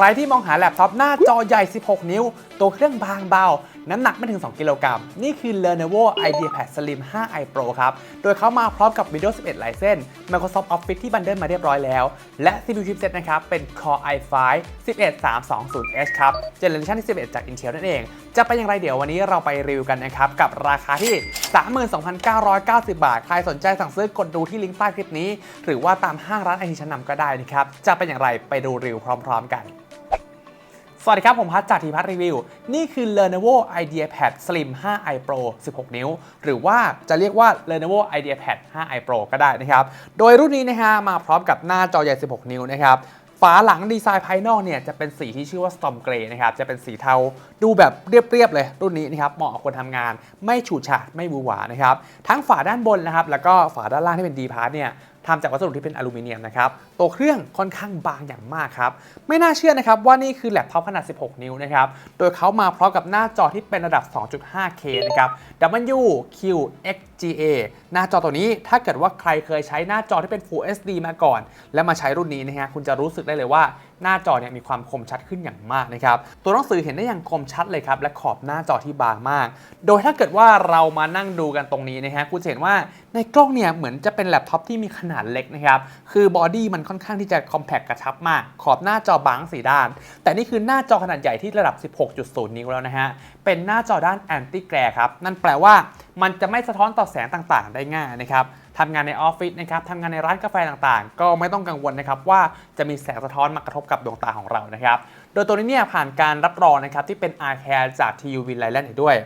ใครที่มองหาแล็ปท็อปหน้าจอใหญ่ 16 นิ้ว ตัวเครื่องบางเบา น้ำหนักไม่ถึง 2 กิโลกรัม นี่คือ Lenovo IdeaPad Slim 5i Pro ครับ โดยเขามาพร้อมกับ Windows 11 Ryzen Microsoft Office ที่บันเดิลมาเรียบร้อยแล้ว และ CPU chipset นะครับ เป็น Core i5 11320H ครับ เจเนอเรชันที่ 11 จาก Intel นั่นเอง จะเป็นอย่างไรเดี๋ยววันนี้เราไปรีวิวกันนะครับ กับราคาที่ 32,990 บาท ใครสนใจสั่งซื้อกดดูที่ลิงก์ใต้คลิปนี้ หรือว่าตามห้างร้านไอทีชั้นนำก็ได้นะครับ จะเป็นอย่างไรไปดูรีวิวพร้อม ๆ กัน วัสดีครับ ผมพัชจากทีพัทรีวิว นี่คือ Lenovo IdeaPad Slim 5i Pro 16 นิ้ว หรือว่าจะเรียกว่า Lenovo IdeaPad 5i Pro ก็ได้นะครับ โดยรุ่นนี้นะฮะมาพร้อมกับหน้าจอใหญ่ 16 นิ้วนะครับฝาหลังดีไซน์ภายนอกเนี่ยจะเป็นสีที่ชื่อว่า Storm Grey นะครับ จะเป็นสีเทาดูแบบเรียบ ๆ เลย รุ่นนี้นะครับ เหมาะกับคนทำงาน ไม่ฉูดฉาดไม่หวือหวานะครับ ทั้งฝาด้านบนนะครับ แล้วก็ฝาด้านล่างที่เป็น D part เนี่ย ทำจากวัสดุที่เป็นอลูมิเนียมนะครับ ตัวเครื่องค่อนข้างบางอย่างมากครับ ไม่น่าเชื่อนะครับว่านี่คือแล็ปท็อปขนาด 16 นิ้วนะครับ โดยเขามาพร้อมกับหน้าจอที่เป็นระดับ 2.5K นะครับ WQX GA หน้าจอตัวนี้ถ้าเกิดว่าใครเคยใช้หน้าจอที่เป็น Full HD มาก่อน แล้วมาใช้รุ่นนี้นะฮะคุณจะรู้สึกได้เลยว่าหน้าจอเนี่ยมีความคมชัดขึ้นอย่างมากนะครับตัวหนังสือเห็นได้อย่างคมชัดเลยครับและขอบหน้าจอที่บางมาก โดยถ้าเกิดว่าเรามานั่งดูกันตรงนี้นะฮะคุณจะเห็นว่าในกล้องเนี่ยเหมือนจะเป็นแล็ปท็อปที่มีขนาดเล็กนะครับคือบอดี้มันค่อนข้างที่จะคอมแพคกระชับมาก ขอบหน้าจอบางสีด้าน แต่นี่คือหน้าจอขนาดใหญ่ที่ระดับ 16.0 นิ้วแล้วนะฮะเป็นหน้าจอด้านแอนตี้แกรครับนั่นแปลว่า มันจะไม่สะท้อนต่อแสงต่างๆ ได้ง่ายนะครับทำงานในออฟฟิศนะครับทำงานในร้านกาแฟต่างๆ ก็ไม่ต้องกังวลนะครับว่าจะมีแสงสะท้อนมากระทบกับดวงตาของเรานะครับโดยตัวนี้เนี่ยผ่านการรับรองนะครับที่เป็น r c a r e จาก TUV l i l a n d อีกด้วย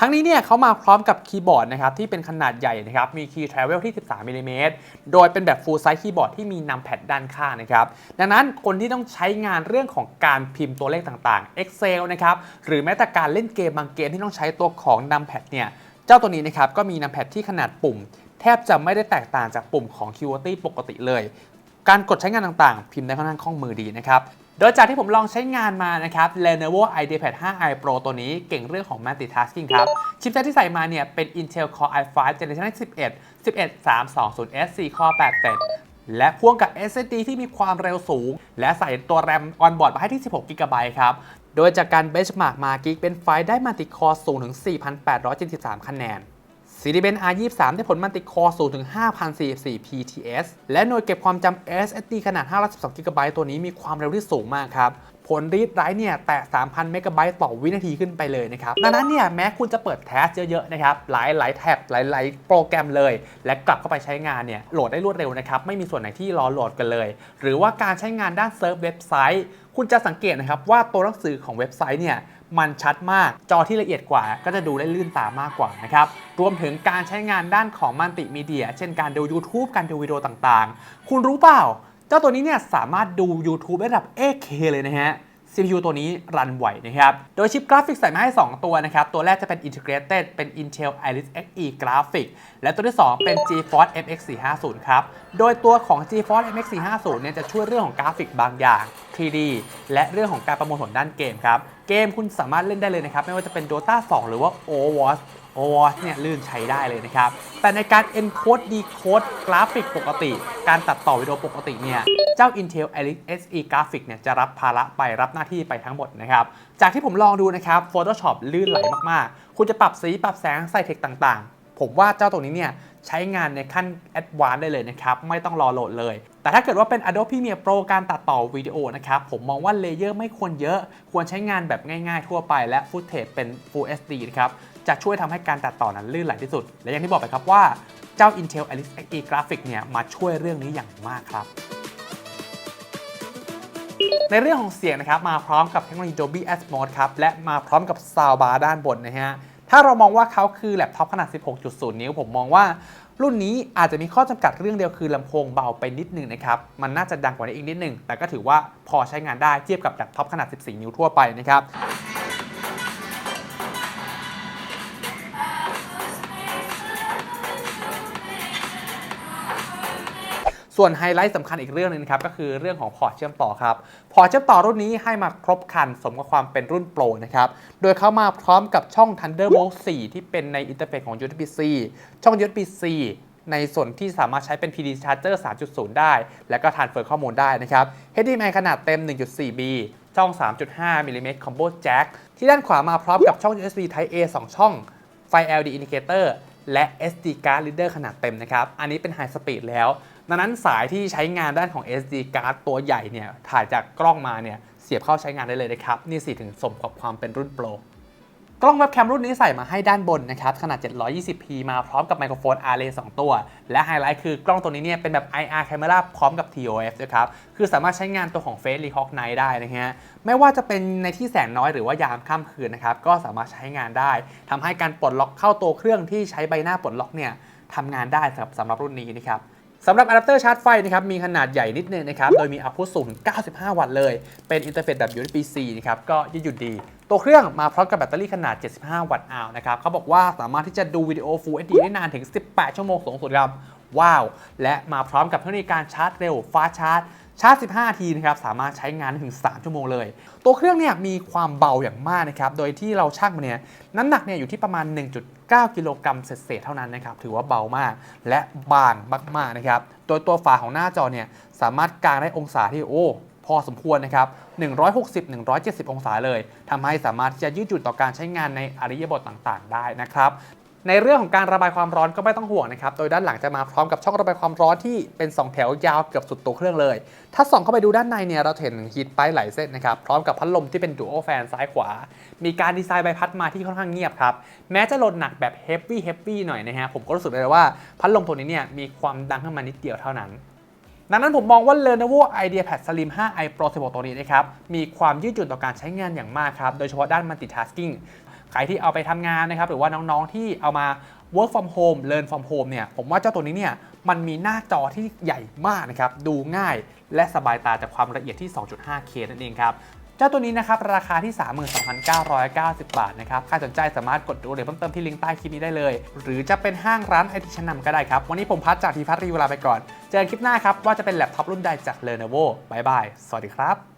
ทั้งนี้เนี่ยเขามาพร้อมกับคีย์บอร์ดนะครับที่เป็นขนาดใหญ่นะครับมี Key Travel ที่ 13มิลลิเมตรโดยเป็นแบบ Full Size คีย์บอร์ดที่มีนัมแพดด้านข้างนะครับดังนั้นคนที่ต้องใช้งานเรื่องของการพิมพ์ตัวเลขต่างๆ Excel นะครับหรือแม้แต่การเล่นเกมบางเกมที่ต้องใช้ตัวของนัมแพดเนี่ย เจ้าตัวนี้นะครับก็มีนัมแพดที่ขนาดปุ่ม แทบจะไม่ได้แตกต่างจากปุ่มของ QWERTY ปกติเลย การกดใช้งานต่างๆ พิมพ์ได้ค่อนข้างคล่องมือดีนะครับโดยจากที่ผมลองใช้งานมานะครับ Lenovo IdeaPad 5i Pro ตัวนี้เก่งเรื่องของ multitasking ครับ ชิปเซตที่ใส่มาเนี่ยเป็น Intel Core i5 Generation 11 11320S 4 Core 8 thread และพ่วงกับ SSD ที่มีความเร็วสูง และใส่ตัวแรมออนบอร์ดมาให้ที่ 16 g b ครับ โดยจากการเบสมาร์กมากิกเป็นไฟล์ได้มัลติคอร์สูงถึง 4,873 คะแนน Cinebench R23 ได้ผลมันติคอสูงถึง 5,044 PTS และหน่วยเก็บความจำ SSD ขนาด 512 GB ตัวนี้มีความเร็วที่สูงมากครับ ผลรีดไรต์เนี่ย แตะ 3,000 เมกะไบต์ต่อวินาทีขึ้นไปเลยนะครับ ดังนั้นเนี่ย แม้คุณจะเปิดแทสเยอะ ๆ นะครับ หลายหลายแท็บ หลายหลายโปรแกรมเลย และกลับเข้าไปใช้งานเนี่ย โหลดได้รวดเร็วนะครับ ไม่มีส่วนไหนที่รอโหลดกันเลย หรือว่าการใช้งานด้านเซิร์ฟเว็บไซต์ คุณจะสังเกตนะครับว่าตัวหนังสือของเว็บไซต์เนี่ย มันชัดมาก จอที่ละเอียดกว่า ก็จะดูได้ลื่นตามากกว่านะครับ รวมถึงการใช้งานด้านของมัลติมีเดีย เช่นการดู YouTube การดูวิดีโอต่างๆ คุณรู้เปล่า เจ้าตัวนี้เนี่ยสามารถดู YouTube ได้ระดับ 8K เลยนะฮะ CPU ตัวนี้รันไหวนะครับ โดยชิปกราฟิกใส่มาให้ 2 ตัวนะครับ ตัวแรกจะเป็น Integrated เป็น Intel Iris Xe Graphics และตัวที่ 2 เป็น GeForce MX 450ครับ โดยตัวของ GeForce MX 450เนี่ยจะช่วยเรื่องของกราฟิกบางอย่าง 3D และเรื่องของการประมวลผลด้านเกมครับ เกมคุณสามารถเล่นได้เลยนะครับ ไม่ว่าจะเป็น Dota 2 หรือว่า Overwatch Overwatch เนี่ยลื่นใช้ได้เลยนะครับ แต่ในการ encode decode กราฟิกปกติ การตัดต่อวิดีโอปกติเนี่ย เจ้า Intel Iris Xe Graphics เนี่ยจะรับภาระไปรับหน้าที่ไปทั้งหมดนะครับ จากที่ผมลองดูนะครับ Photoshop ลื่นไหลมากๆ คุณจะปรับสีปรับแสงใส่เทคต่างๆ ผมว่าเจ้าตัวนี้เนี่ยใช้งานในขั้นแอดวานซ์ได้เลยนะครับ ไม่ต้องรอโหลดเลย แต่ถ้าเกิดว่าเป็น Adobe Premiere Pro การตัดต่อวิดีโอนะครับ ผมมองว่าเลเยอร์ไม่ควรเยอะ ควรใช้งานแบบง่ายๆทั่วไปและฟุตเทจเป็น Full HD นะครับ จะช่วยทำให้การตัดต่อนั้นลื่นไหลที่สุด และอย่างที่บอกไปครับว่าเจ้า Intel Iris Xe Graphics เนี่ยมาช่วยเรื่องนี้อย่างมากครับ ในเรื่องของเสียงนะครับมาพร้อมกับเทคโนโลยี Dolby Atmos ครับและมาพร้อมกับ Soundbar ด้านบนนะฮะถ้าเรามองว่าเขาคือแล็ปท็อปขนาด 16.0 นิ้ว ผมมองว่า รุ่นนี้อาจจะมีข้อจำกัดเรื่องเดียวคือลำโพงเบาไปนิดหนึงนะครับ มันน่าจะดังกว่านี้อีกนิดหนึง แต่ก็ถือว่าพอใช้งานได้เทียบกับแล็ปท็อปขนาด 14 นิ้วทั่วไปนะครับ ส่วนไฮไลท์สำคัญอีกเรื่องหนึงครับก็คือเรื่องของพอร์ตเชื่อมต่อครับพอร์ตเชื่อมต่อรุ่นนี้ให้มาครบคันสมกับความเป็นรุ่นโปรนะครับโดยเข้ามาพร้อมกับช่อง Thunderbolt 4 ที่เป็นในอินเทอร์เฟซของ USB-C ช่อง USB-C ในส่วนที่สามารถใช้เป็น PD Charger 3.0 ได้ แล้วก็ transfer ข้อมูลได้นะครับ HDMI ขนาดเต็ม 1.4B ช่อง 3.5มิลลิเมตร Combo Jack ที่ด้านขวามาพร้อมกับช่อง USB Type A 2 ช่อง ไฟ LED Indicator และ SD card reader ขนาดเต็มนะครับ อันนี้เป็น High Speed แล้ว ดังนั้นสายที่ใช้งานด้านของ SD card ตัวใหญ่เนี่ยถ่ายจากกล้องมาเนี่ยเสียบเข้าใช้งานได้เลยนะครับ นี่สิถึงสมกับความเป็นรุ่นโปรกล้องเว็บแคมรุ่นนี้ใส่มาให้ด้านบนนะครับ ขนาด 720p มาพร้อมกับไมโครโฟน Array 2ตัว และไฮไลท์คือกล้องตัวนี้เนี่ยเป็นแบบ IR camera พร้อมกับ TOF ด้วยครับ คือสามารถใช้งานตัวของ Face Recognize ได้นะฮะ ไม่ว่าจะเป็นในที่แสงน้อยหรือว่ายามค่ำคืนนะครับ ก็สามารถใช้งานได้ ทำให้การปลดล็อกเข้าตัวเครื่องที่ใช้ใบหน้าปลดล็อกเนี่ยทำงานได้สำหรับสำหรับรุ่นนี้นะครับ สำหรับอะแดปเตอร์ชาร์จไฟนะครับมีขนาดใหญ่นิดนึงนะครับโดยมีอัพพุทสูงถึง95 วัตต์เลย เป็นอินเทอร์เฟซแบบ USB-C นะครับก็ยืดหยุ่นดี ตัวเครื่องมาพร้อมกับแบตเตอรี่ขนาด 75 วัตต์อาวนะครับเขาบอกว่าสามารถที่จะดูวิดีโอ Full HD ได้นานถึง 18 ชั่วโมงสูงสุดครับว้าว และมาพร้อมกับเทคโนโลยีการชาร์จเร็วฟ้าชาร์จ ชาร์จ 15นาทีนะครับสามารถใช้งานถึง 3 ชั่วโมงเลย ตัวเครื่องเนี่ยมีความเบาอย่างมากนะครับ โดยที่เราชั่งมาเนี่ยน้ำหนักเนี่ยอยู่ที่ประมาณ 1.9 กิโลกรัมเศษๆเท่านั้นนะครับ ถือว่าเบามากและบางมากๆนะครับ โดยตัวฝาของหน้าจอเนี่ยสามารถกางได้องศาที่โอ้พอสมควรนะครับ 160-170 องศาเลย ทำให้สามารถที่จะยืดหยุ่นต่อการใช้งานในอริยบทต่างๆ ได้นะครับ ในเรื่องของการระบายความร้อนก็ไม่ต้องห่วงนะครับ โดยด้านหลังจะมาพร้อมกับช่องระบายความร้อนที่เป็น 2 แถวยาวเกือบสุดตัวเครื่องเลย ถ้าส่องเข้าไปดูด้านในเนี่ยเราเห็นฮีทไปหลายเส้นนะครับ พร้อมกับพัดลมที่เป็นดูโอแฟนซ้ายขวา มีการดีไซน์ใบพัดมาที่ค่อนข้างเงียบครับ แม้จะลดหนักแบบเฮฟวี่เฮฟวี่หน่อยนะฮะ ผมก็รู้สึกเลยว่าพัดลมตัวนี้เนี่ยมีความดังขึ้นมานิดเดียวเท่านั้นดังนั้นผมมองว่า Lenovo IdeaPad Slim 5i Pro 16 ตัวนี้นะครับ มีความยืดหยุ่นต่อการใช้งานอย่างมากครับ โดยเฉพาะด้าน multitasking ใครที่เอาไปทำงานนะครับหรือว่าน้องๆที่เอามา work from home learn from home เนี่ยผมว่าเจ้าตัวนี้เนี่ยมันมีหน้าจอที่ใหญ่มากนะครับดูง่ายและสบายตาจากความละเอียดที่ 2.5K นั่นเองครับเจ้าตัวนี้นะครับ ราคาที่ 32,990 บาทนะครับใครสนใจสามารถกดดูเลยเพิ่มเติมที่ลิงก์ใต้คลิปนี้ได้เลย หรือจะเป็นห้างร้านไอทีชั้นนำก็ได้ครับ วันนี้ผมพัดจากทีพัทรีเวลาไปก่อน เจอกันคลิปหน้าครับ ว่าจะเป็นแล็ปท็อปรุ่นใดจาก Lenovo บายบาย สวัสดีครับ